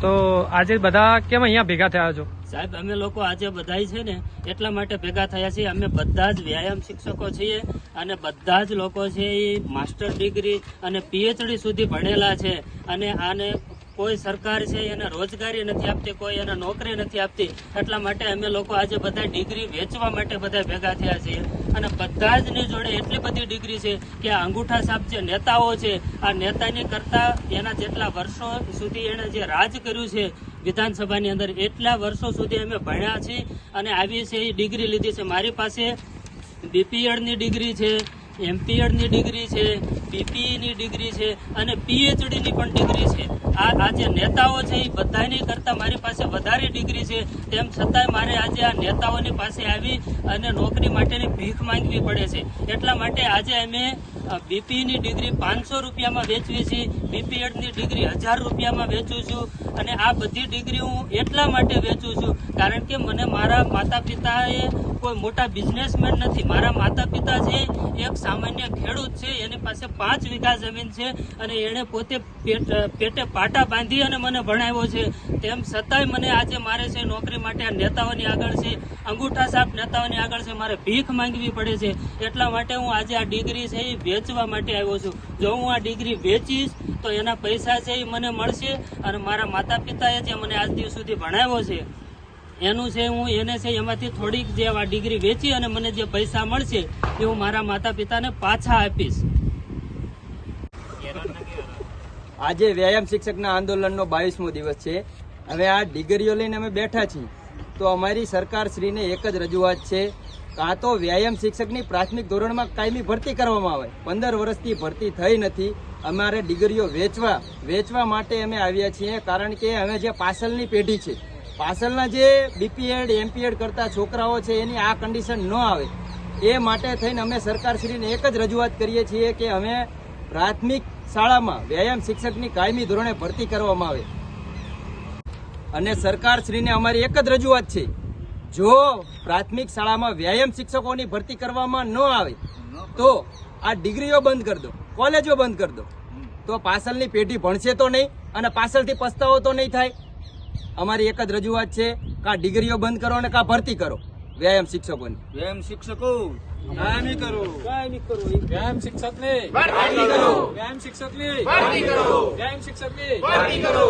તો આજે બધા કેમ અહીંયા ભેગા થયા છો? સાહેબ, અમે લોકો આજે બધાય છે ને એટલા માટે ભેગા થયા છીએ. અમે બધા જ વ્યાયામ શિક્ષકો છીએ અને બધા જ લોકો છે એ માસ્ટર ડિગ્રી અને પીએચડી સુધી ભણેલા છે. અને આને કોઈ સરકાર છે, એને રોજગારી નથી આપતી, કોઈ એને નોકરી નથી આપતી. એટલા માટે અમે લોકો આજે બધા ડિગ્રી વેચવા માટે બધા ભેગા થયા છીએ. અને બધા જ જોડે એટલી બધી ડિગ્રી છે કે આ અંગૂઠા સાહેબ જે નેતાઓ છે, આ નેતાની કરતા એના જેટલા વર્ષો સુધી એણે જે રાજ કર્યું છે વિધાનસભાની અંદર, એટલા વર્ષો સુધી અમે ભણ્યા છીએ અને આવી છે એ ડિગ્રી લીધી છે. મારી પાસે બીપીએડની ડિગ્રી છે એમપીએડની ડિગ્રી છે બીપીઈ ની ડિગ્રી છે અને પીએચડી ની પણ ડિગ્રી છે. આ આજે નેતાઓ છે એ બધાની કરતા મારી પાસે વધારે ડિગ્રી છે. તેમ છતાંય મારે આજે આ નેતાઓની પાસે આવી અને નોકરી માટેની ભીખ માંગવી પડે છે. એટલા માટે આજે અમે બીપીની ડિગ્રી પાંચસો રૂપિયામાં વેચવી છે બીપીએડની ડિગ્રી હજાર રૂપિયામાં વેચું છું અને આ બધી ડિગ્રી હું એટલા માટે વેચું છું કારણ કે મને મારા માતા પિતાએ કોઈ મોટા બિઝનેસમેન નથી. મારા માતા પિતા છે એક સામાન્ય ખેડૂત છે, એની પાસે પાંચ વીઘા જમીન છે અને એણે પોતે પેટ, પેટે બાંધી અને મને ભણાવ્યો છે. તેમ છતાંય મને આજે મારે છે નોકરી માટે આ નેતાઓની આગળ છે, અંગૂઠા સાહેબ નેતાઓની આગળ છે, મારે ભીખ માંગવી પડે છે. એટલા માટે હું આજે આ ડિગ્રી છે એ વેચવા માટે આવ્યો છું. જો હું આ ડિગ્રી વેચીશ, તો એના પૈસા છે એ મને મળશે અને મારા માતા પિતાએ જે મને આજ દિવસ સુધી ભણાવ્યો છે એનું છે હું, એને છે એમાંથી થોડીક જે આ ડિગ્રી વેચી અને મને જે પૈસા મળશે એ હું મારા માતા પિતાને પાછા આપીશ. આજે વ્યાયામ શિક્ષકના આંદોલનનો બાવીસમો દિવસ છે. હવે આ ડિગ્રીઓ લઈને અમે બેઠા છીએ. તો અમારી સરકાર શ્રીને એક જ રજૂઆત છે કાં તો વ્યાયામ શિક્ષકની પ્રાથમિક ધોરણમાં કાયમી ભરતી કરવામાં આવે. પંદર વર્ષથી ભરતી થઈ નથી. અમારે ડિગ્રીઓ વેચવા વેચવા માટે અમે આવ્યા છીએ કારણ કે અમે જે પાછળની પેઢી છે. પાછળના જે બીપીએડ એમપીએડ કરતા છોકરાઓ છે, એની આ કન્ડિશન ન આવે. એ માટે થઈને અમે સરકારશ્રીને એક જ રજૂઆત કરીએ છીએ કે અમે પ્રાથમિક શાળામાં વ્યાયામ શિક્ષકની કાયમી ધોરણે ભરતી કરવામાં આવે. અને સરકારશ્રીને અમારી એક જ રજૂઆત છે. જો પ્રાથમિક શાળામાં વ્યાયામ શિક્ષકોની ભરતી કરવામાં ન આવે, તો આ ડિગ્રીઓ બંધ કરી દો, કોલેજો બંધ કરી દો. તો પાછળની પેઢી ભણશે તો નહીં અને પાછળથી પસ્તાવો તો નહીં થાય. અમારી એક જ રજૂઆત છે કા ડિગ્રીઓ બંધ કરો અને કા ભરતી કરો. વ્યાયામ શિક્ષકોની. વ્યાયામ શિક્ષકો કાયમી કરો. વ્યાયામ શિક્ષક ને ભરતી કરો. વ્યાયામ શિક્ષક ને ભરતી કરો. વ્યાયામ શિક્ષક ને ભરતી કરો.